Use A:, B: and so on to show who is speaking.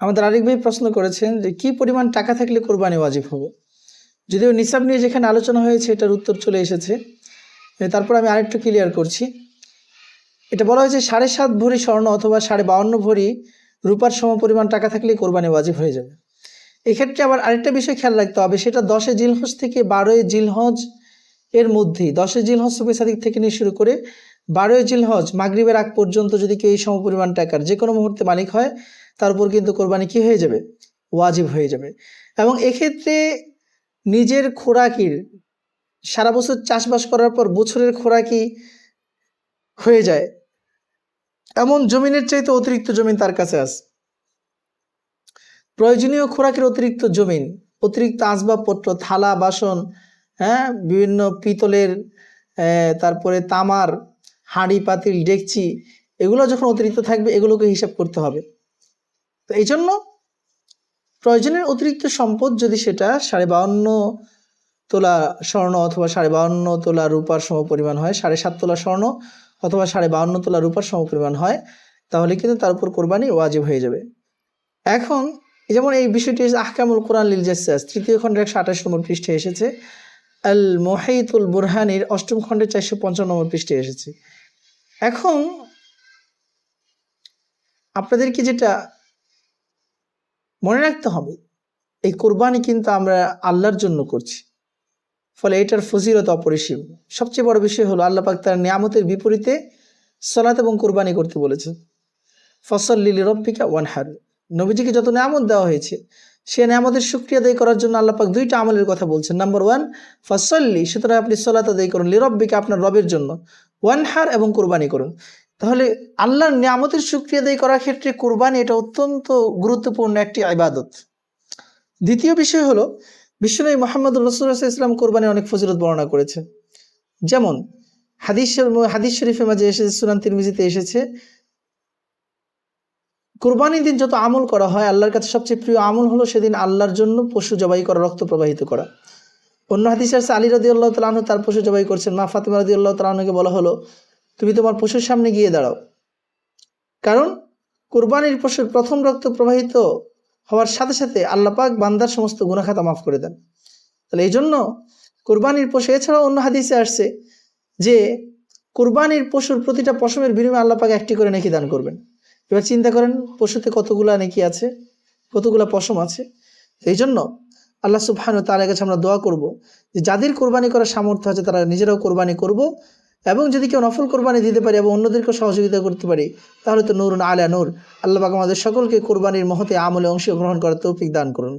A: আমাদের আরেক ভাই প্রশ্ন করেছেন যে, কি পরিমাণ টাকা থাকলে কোরবানি ওয়াজিব হবে? যদিও নিসাব নিয়ে যেখানে আলোচনা হয়েছে, এটার উত্তর চলে এসেছে। তারপর আমি আরেকটু ক্লিয়ার করছি। এটা বলা হয়েছে, সাড়ে সাত ভরি স্বর্ণ অথবা সাড়ে বাউন্ন ভরি রূপার সম পরিমাণ টাকা থাকলে কোরবানি ওয়াজিব হয়ে যাবে। এক্ষেত্রে আবার আরেকটা বিষয় খেয়াল রাখতে হবে, সেটা দশে জিলহজ থেকে বারোই জিলহজ এর মধ্যেই দশে জিলহজ সাদিক থেকে নিয়ে শুরু করে বারোই জিলহজ মাগরিবের আগ পর্যন্ত যদি কেউ এই সমপরিমাণ টাকার যে কোনো মুহূর্তে মালিক হয় তার উপর কিন্তু কোরবানি কি হয়ে যাবে? ওয়াজিব হয়ে যাবে। এবং এক্ষেত্রে নিজের খোরাকির, সারা বছর চাষবাস করার পর বছরের খোরাকি হয়ে যায়। এমন জমিনের চাইতে অতিরিক্ত জমিন তার কাছে আছে। প্রয়োজনীয় খোরাকের অতিরিক্ত জমিন, অতিরিক্ত আসবাবপত্র, থালা, বাসন হ্যাঁ বিভিন্ন পিতলের তারপরে তামার, হাঁড়ি, পাতিল, ডেকচি, এগুলো যখন অতিরিক্ত থাকবে, এগুলোকে হিসাব করতে হবে। তো এই জন্য প্রয়োজনের অতিরিক্ত সম্পদ যদি সেটা সাড়ে বাউন্ন তোলা স্বর্ণ অথবা সাড়ে বাউন্ন তোলা রূপার সম পরিমাণ হয়, সাড়ে সাত তোলা স্বর্ণ অথবা সাড়ে বাউন্ন তোলা রূপার সম পরিমাণ হয়, তাহলে কিন্তু তার উপর কোরবানি ওয়াজিব হয়ে যাবে। এখন যেমন এই বিষয়টি আহকামুল কোরআন লিল তৃতীয় খণ্ডের একশো আঠাশ নম্বর পৃষ্ঠে এসেছে। আল মোহাইতুল বুরহানির অষ্টম খণ্ডের চারশো পঞ্চান্ন নম্বর পৃষ্ঠে এসেছে। এখন আপনাদেরকে যেটা মনে রাখতে হবে, এই কোরবানি কিন্তু আমরা আল্লাহর জন্য করছি। ফলে এটার ফজিলত অপরিসীম। সবচেয়ে বড় বিষয় হলো আল্লাহ পাক তার নিয়ামতের বিপরীতে সলাত এবং কোরবানি করতে বলেছে ফসল লিলি রব্বিকা ওয়ানহার। নবীজিকে যত নিয়ামত দেওয়া হয়েছে, সে নিয়ামতের শুক্রিয়া আদায় করার জন্য আল্লাহ পাক দুইটা আমলের কথা বলছেন। নাম্বার ওয়ান, ফসল্লি, সুতরাং আপনি সলাত আদায় করুন। লিরব্বিকা আপনার রবের জন্য। ওয়ানহার এবং কোরবানি করুন। তাহলে আল্লাহর নিয়ামতের আদায় করার ক্ষেত্রে কোরবানি এটা অত্যন্ত গুরুত্বপূর্ণ একটি ইবাদত। দ্বিতীয় বিষয় হলো, বিশ্বনবী মোহাম্মদ রসুল্লাহ ইসলাম কোরবানির অনেক ফজিলত বর্ণনা করেছে যেমন, হাদিস হাদিস শরীফের মাঝে এসেছে, সুনান তিরমিজিতে এসেছে, কোরবানির দিন যত আমল করা হয়, আল্লাহর কাছে সবচেয়ে প্রিয় আমল হলো সেদিন আল্লাহর জন্য পশু জবাই করা, রক্ত প্রবাহিত করা। অন্য হাদিস আছে আলী রদি আল্লাহ তালাহ তার পশু জবাই করছেন। মা ফাতিমা রদি আল্লাহ তালাহকে বলা হলো তুমি তোমার পশুর সামনে গিয়ে দাঁড়াও। কারণ কোরবানির পশুর প্রথম রক্ত প্রবাহিত হওয়ার সাথে সাথে আল্লাহ পাক বান্দার সমস্ত গুণাখাতা মাফ করে দেন। তাহলে এই জন্য কোরবানির পশু, এছাড়াও অন্য হাদিসে আসছে যে কোরবানির পশুর প্রতিটা পশমের বিনিময়ে আল্লাহ পাক একটি করে নেকি দান করবেন। এবার চিন্তা করেন, পশুতে কতগুলা নেকি আছে, কতগুলা পশম আছে? এই জন্য আল্লাহ সুবহান তার কাছে আমরা দোয়া করব যে যাদের কোরবানি করার সামর্থ্য আছে তারা নিজেরাও কোরবানি করব। এবং যদি কেউ নফল কোরবানি দিতে পারি এবং অন্যদেরকে সহযোগিতা করতে পারি, তাহলে তো নূর আলা নূর। আল্লাহ পাক আমাদের সকলকে কোরবানির মহতে আমলে অংশগ্রহণ করার তৌফিক দান করুন।